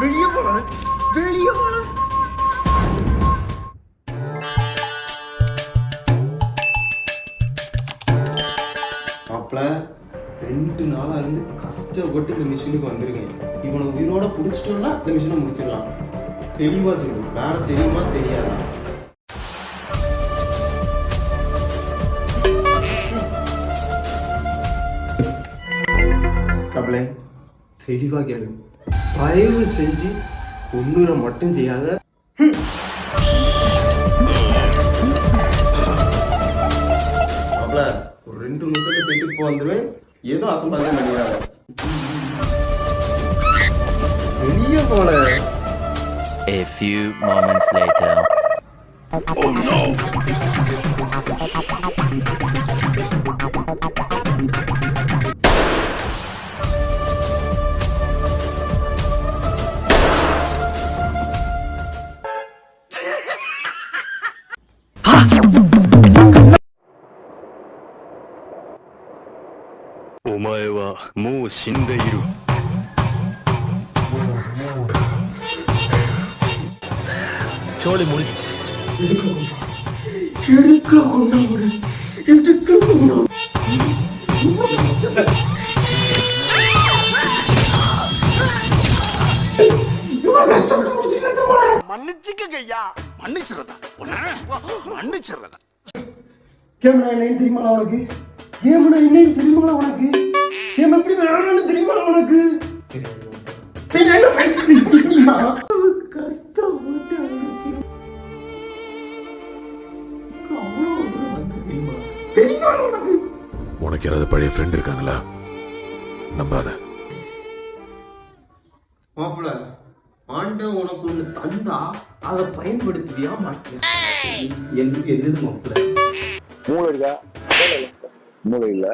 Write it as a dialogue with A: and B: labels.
A: வெளியே போலாம் வெளியே போலாம். மாப்பிள ரெண்டு நாளா இருந்து கஷ்டப்பட்டு இந்த மிஷினுக்கு வந்திருக்கேன். இவனை உயிரோட புடிச்சிட்டோம்னா இந்த மிஷினை முடிச்சிடலாம். தெளிவா சொல்லு வேலை தெரியுமா தெரியாதா? கபலை தெளிவா கேளு. தயவு செஞ்சு ஒன்னுற மட்டும் செய்யாத. ஒரு ரெண்டு நிமிஷத்துல போயிட்டு இப்போ வந்துடுவேன் ஏதோ அசம்பாதம் பண்ணிடுறாங்க வெளியே போல
B: A few moments later. お前
A: はもう死ん
C: でいる。மன்னிச்சிடுறதா? மன்னிச்சிடுறதா?
A: Camera என்னன்னு தெரியுமா உனக்கு? கேமரா என்னன்னு தெரியுமா உனக்கு? கேம் எப்படி விளையாடணும்னு தெரியுமா உனக்கு? உனக்கு
D: உனக்கு? யாராவது பழைய ஃப்ரெண்ட் இருக்காங்களா? நம்பாத.
A: மாப்பிள ஆண்டவன் உனக்கு ஒண்ணு தந்தா அதை பயன்படுத்துவியா மாட்டியா? என்ன என்னது மாப்பிள
E: மூளை இருக்கா மூளை இல்ல.